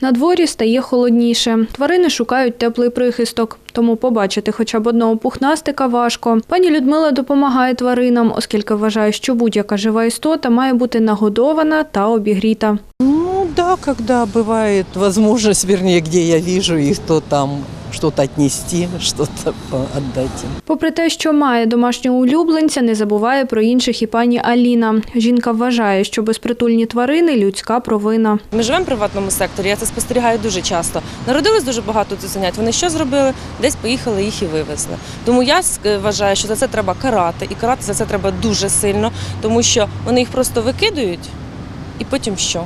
На дворі стає холодніше. Тварини шукають теплий прихисток, тому побачити хоча б одного пухнастика важко. Пані Людмила допомагає тваринам, оскільки вважає, що будь-яка жива істота має бути нагодована та обігріта. Ну да, коли буває можливість, вернее, де я бачу їх, то там что-то отнести, что-то отдать им. Попри те, що має домашнього улюбленця, не забуває про інших і пані Аліна. Жінка вважає, що безпритульні тварини людська провина. Ми живемо в приватному секторі, я це спостерігаю дуже часто. Народилось дуже багато цуценят. Вони що зробили? Десь поїхали, їх і вивезли. Тому я вважаю, що за це треба карати, і карати за це треба дуже сильно, тому що вони їх просто викидують, і потім що?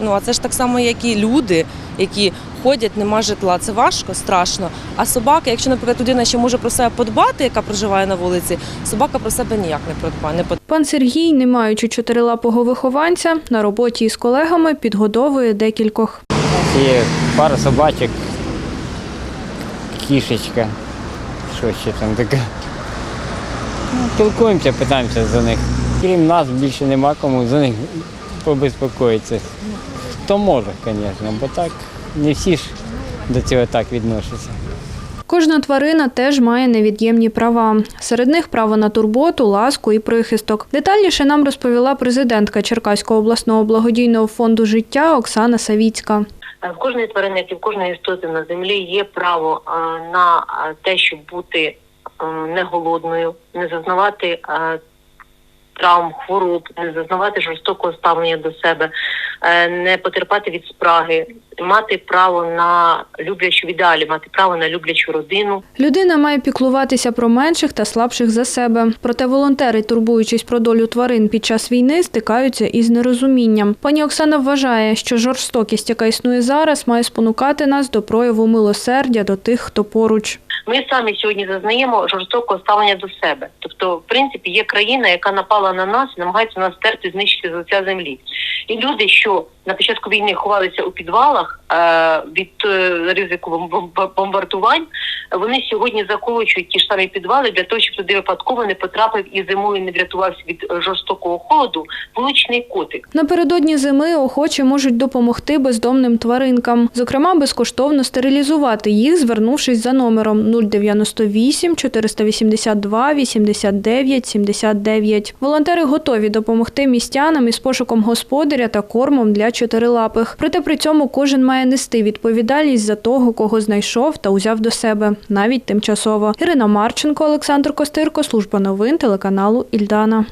Ну а це ж так само, як і люди, які ходять, нема житла. Це важко, страшно. А собака, якщо, наприклад, людина ще може про себе подбати, яка проживає на вулиці, собака про себе ніяк не подбає. Пан Сергій, не маючи чотирилапого вихованця, на роботі із колегами підгодовує декількох. Є пара собачок, кішечка, що ще там таке. Ну, Спілкуємося, питаємося за них. Крім нас більше нема кому за них побезпокоїтися. Хто може, звісно, бо так не всі ж до цього так відносяться. Кожна тварина теж має невід'ємні права. Серед них право на турботу, ласку і прихисток. Детальніше нам розповіла президентка Черкаського обласного благодійного фонду життя Оксана Савіцька. Е, В кожної тварини, як і в кожної істоти на землі є право е, на е, те, щоб бути не голодною, не зазнавати травм, хвороб, не зазнавати жорстокого ставлення до себе, не потерпати від спраги, мати право на люблячу ідеалі, мати право на люблячу родину. Людина має піклуватися про менших та слабших за себе. Проте волонтери, турбуючись про долю тварин під час війни, стикаються із нерозумінням. Пані Оксана вважає, що жорстокість, яка існує зараз, має спонукати нас до прояву милосердя до тих, хто поруч. Ми самі сьогодні зазнаємо жорстокого ставлення до себе. Тобто, в принципі, є країна, яка напала на нас, і намагається нас стерти, знищити з лиця землі. І люди, що на початку війни ховалися у підвалах е, від е, ризику бом- бом- бомбардувань, вони сьогодні заколочують ті ж самі підвали для того, щоб туди випадково не потрапив і зимою не врятувався від жорстокого холоду вуличний котик. Напередодні зими охочі можуть допомогти бездомним тваринкам, зокрема безкоштовно стерилізувати їх, звернувшись за номером 098 482 89 79. Волонтери готові допомогти містянам із пошуком господаря та кормом для чотирилапих. Проте при цьому кожен має нести відповідальність за того, кого знайшов та узяв до себе, навіть тимчасово. Ірина Марченко, Олександр Костирко, служба новин телеканалу Ільдана.